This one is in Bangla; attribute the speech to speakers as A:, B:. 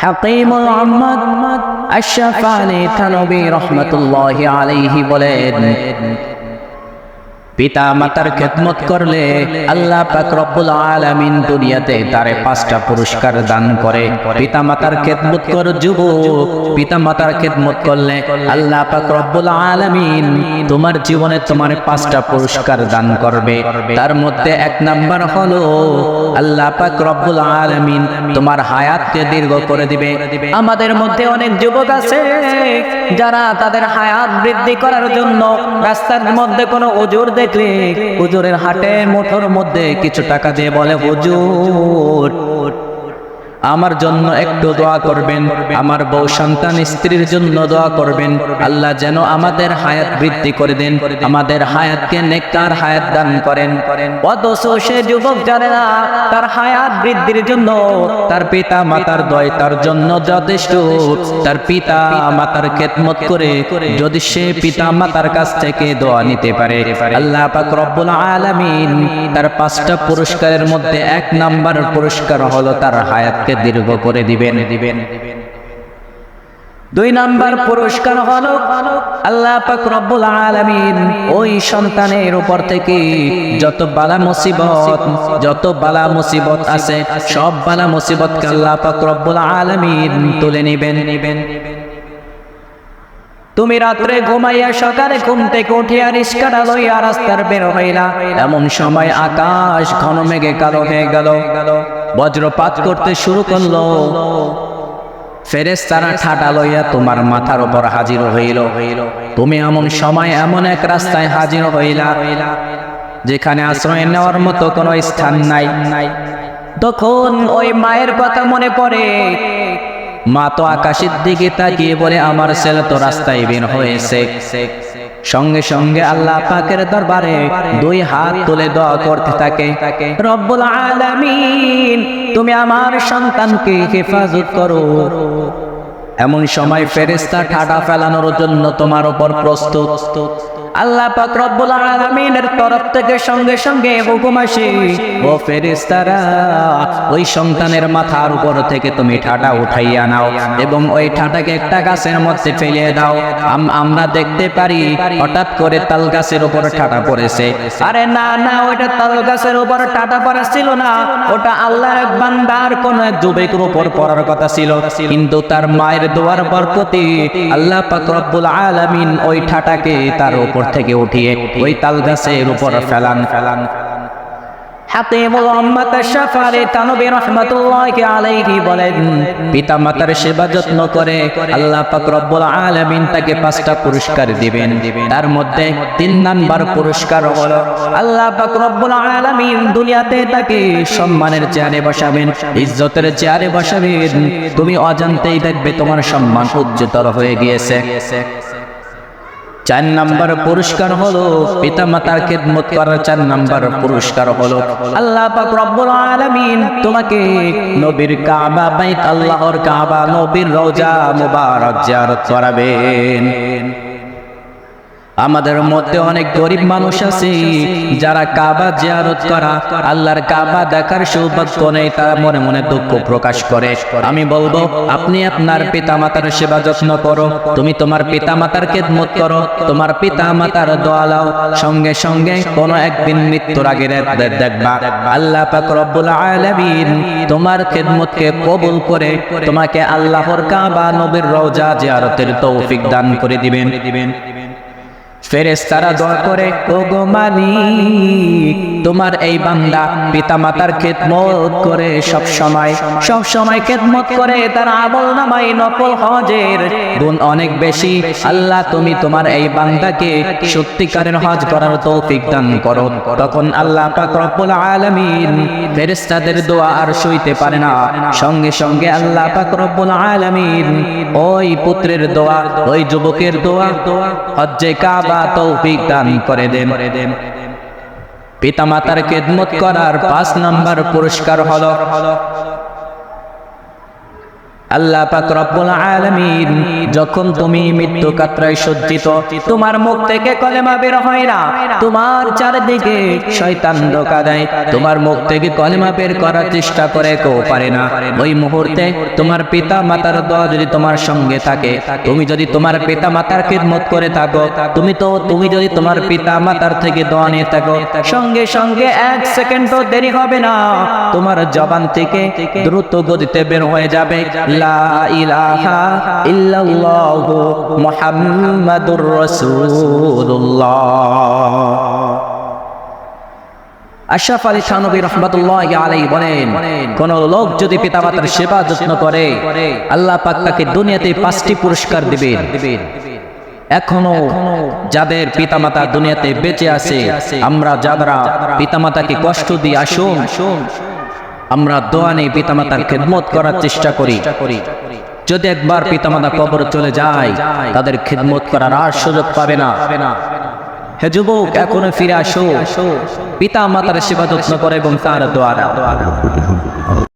A: হাকিমুল আহমদ আশরাফ আলী থানবী রহমতুল্লাহ আলাইহি বলেন পিতা মাতার খেদমত করলে আল্লাহ পাক রব্বুল আলামিন দুনিয়াতে তারে পাঁচটা পুরস্কার দান করে। পিতা মাতার খেদমত কর যুবক পিতা মাতার খেদমত করলে আল্লাহ পাক রব্বুল আলামিন তোমার জীবনে তোমার পাঁচটা পুরস্কার দান করবে। তার মধ্যে এক নাম্বার হলো আল্লাহ পাক রব্বুল আলামিন তোমার হায়াতকে দীর্ঘ করে দিবে। আমাদের মধ্যে অনেক যুবক আছে যারা তাদের হায়াত বৃদ্ধি করার জন্য রাস্তার মধ্যে কোনো ওজোর দেখলে হুজুরের হাটে মোটর মধ্যে কিছু টাকা দিয়ে বলে হুজুর আমার জন্য একটু দোয়া করবেন, আমার বউ সন্তান স্ত্রীর জন্য দোয়া করবেন। আল্লাহ যেন আমাদের হায়াত বৃদ্ধি করে দেন, আমাদের হায়াতকে নেককার হায়াত দান করেন। অথচ সে যুবক জানে না তার হায়াত বৃদ্ধির জন্য, তার পিতা মাতার দয় তার জন্য যথেষ্ট। তার পিতা মাতার খেদমত করে যদি সে পিতা মাতার কাছ থেকে দোয়া নিতে পারে, আল্লাহ পাক রব্বুল আলামিন তার পাঁচটা পুরস্কারের মধ্যে এক নাম্বার পুরস্কার হলো তার হায়াতকে দীর্ঘ করে দিবেন। দিবেন দুই নাম্বার পুরস্কার হলো আল্লাহ পাক রব্বুল আলামিন ওই সন্তানের উপর থেকে যত বালা মুসিবত, যত বালা মুসিবত আছে, সব বালা মুসিবতকে আল্লাহ পাক রব্বুল আলামিন তুলে নিবেন। নিবেন তুমি রাত্রে ঘুমাইয়া সকালে ঘুম থেকে উঠিয়া রিস্কাটা লইয়া রাস্তার বের হইলা, এমন সময় আকাশ ঘন মেঘে কালো হয়ে গেল। বজ্রপাত করতে শুরু করল। ফেরেস তারা ঠাটা লইয়া তোমার মাথার উপর হাজির হইল। তুমি এমন সময় এমন এক রাস্তায় হাজির হইলা, যেখানে আশ্রয় নেওয়ার মতো কোনো স্থান নাই। তখন ওই মায়ের কথা মনে পড়ে। মা তো আকাশের দিকে তাকিয়ে বলে, আমার ছেলে তো রাস্তায় বের হয়েছে। সঙ্গে সঙ্গে আল্লাহ পাকের দরবারে দুই হাত তুলে দোয়া করতে থাকে। রব্বুল আলামিন, তুমি আমার সন্তানকে হেফাজত করো। এমন সময় ফেরেস্তা ঠাটা ফেলানোর জন্য তোমার উপর প্রস্তুত। আল্লাহ পাক রব্বুল আলামিনের তরফ থেকে সঙ্গে সঙ্গে হুকুম আসে, ও ফেরেশতারা, ওই সন্তানের মাথার উপর থেকে তুমি ঠাটা উঠাইয়া নাও এবং ওই ঠাটাকে একটা গাছের মধ্যে ফেলে দাও। আমরা দেখতে পারি হঠাৎ করে তাল গাছের উপর ঠাটা পড়েছে। আরে না না, ওইটা তাল গাছের উপর টাটা পড়া ছিল না। ওটা আল্লাহর এক বান্দার কোন এক যুবকের উপর পড়ার কথা ছিল। কিন্তু তার মায়ের দোয়ার বরকতে আল্লাহ পাক রব্বুল আলামিন ওই ঠাটাকে তার উপর থেকে উঠিয়ে ওই তাল গাছের উপর ফেলান। ফেলান সম্মানের চেয়ারে বসাবেন, ইজ্জতের চেয়ারে বসাবেন। তুমি অজান্তেই দেখবে তোমার সম্মান উচ্চতর হয়ে গিয়েছে। চার নাম্বার পুরস্কার হলো পিতা মাতার খেদমত করার চার নাম্বার পুরস্কার হলো। আল্লাহ পাক রব্বুল আলামিন তোমাকে নবীর কাবা বাইত আল্লাহর কাবা, নবীর রওজা মুবারক জিয়ারত করাবেন। আমাদের মধ্যে অনেক গরিব মানুষ আছে, যারা কাবা জিয়ারত করা, আল্লাহর কাবা দেখার সৌভাগ্য নেই, তারা মনে মনে দুঃখ প্রকাশ করে। আমি বলব, আপনি আপনার পিতা মাতার সেবা যত্ন করো, তুমি তোমার পিতা মাতার খেদমত করো, তোমার পিতা মাতার দোয়া লাও, সঙ্গে সঙ্গে কোনো একদিন মৃত্যুর আগে দেখবা। আল্লাহ পাক রব্বুল আলামিন তোমার খেদমতকে কবুল করে তোমাকে আল্লাহর কাবা নবীর রওজা জিয়ারতের তৌফিক দান করে দিবেন। দিবেন ফেরেস্তারা দোয়া করে ও গো মালিক, তোমার এই বান্দা পিতা মাতার খেদমত করে সব সময় সব সময় খেদমত করে, তার আমল নামাই নকল হজের গুণ অনেক বেশি। আল্লাহ, তুমি তোমার এই বান্দাকে সত্যিকারের হজ করার তৌফিক দান করো। তখন আল্লাহ পাক রব্বুল আলামিন ফেরেশতাদের দোয়া আর সইতে পারে না। সঙ্গে সঙ্গে আল্লাহ পাক রব্বুল আলামিন ওই পুত্রের দোয়া, ওই যুবকের দোয়া, হজ্জে কাবা তৌফিক দান করে দেন। পিতামাতার খেদমত করার পাঁচ নাম্বার পুরস্কার হলো আল্লাহ পাক রব্বুল আলামিন, যখন তুমি মৃত্যু কাতরায় সজ্জিত, তোমার মুখ থেকে কলেমা বের হয় না। তোমার চারদিকে শয়তান ধোকা দেয়। তোমার মুখ থেকে কলেমা বের করার চেষ্টা করে কেউ পারে না। ওই মুহূর্তে তোমার পিতা মাতার দোয়া যদি তোমার সঙ্গে থাকে, তুমি যদি তোমার পিতা মাতার খিদমত করে থাকো, তুমি তো, তুমি যদি তোমার পিতা মাতার থেকে দোয়া নিয়ে থাকো, সঙ্গে সঙ্গে এক সেকেন্ডও দেরি হবে না। তোমার জবান থেকে দ্রুত গতিতে বের হয়ে যাবে। লা আলী থানবী রহমতুল্লাহ আলাই বলেন, কোন লোক যদি পিতামাতার সেবা যত্ন করে, আল্লাহ পাক তাকে দুনিয়াতে পাঁচটি পুরস্কার দিবেন। এখনও যাদের পিতামাতা দুনিয়াতে বেঁচে আছে, আমরা যারা পিতামাতাকে কষ্ট দিয়ে আসুন আমরা দোয়া নেই পিতামাতার খেদমত করার চেষ্টা করি। যদি একবার পিতামাতা কবর চলে যায় তাদের খেদমত করার আর সুযোগ পাবে না। হে যুবক এখনও ফিরে আসো। পিতা মাতার সেবা যত্ন করে এবং তার দোয়ারা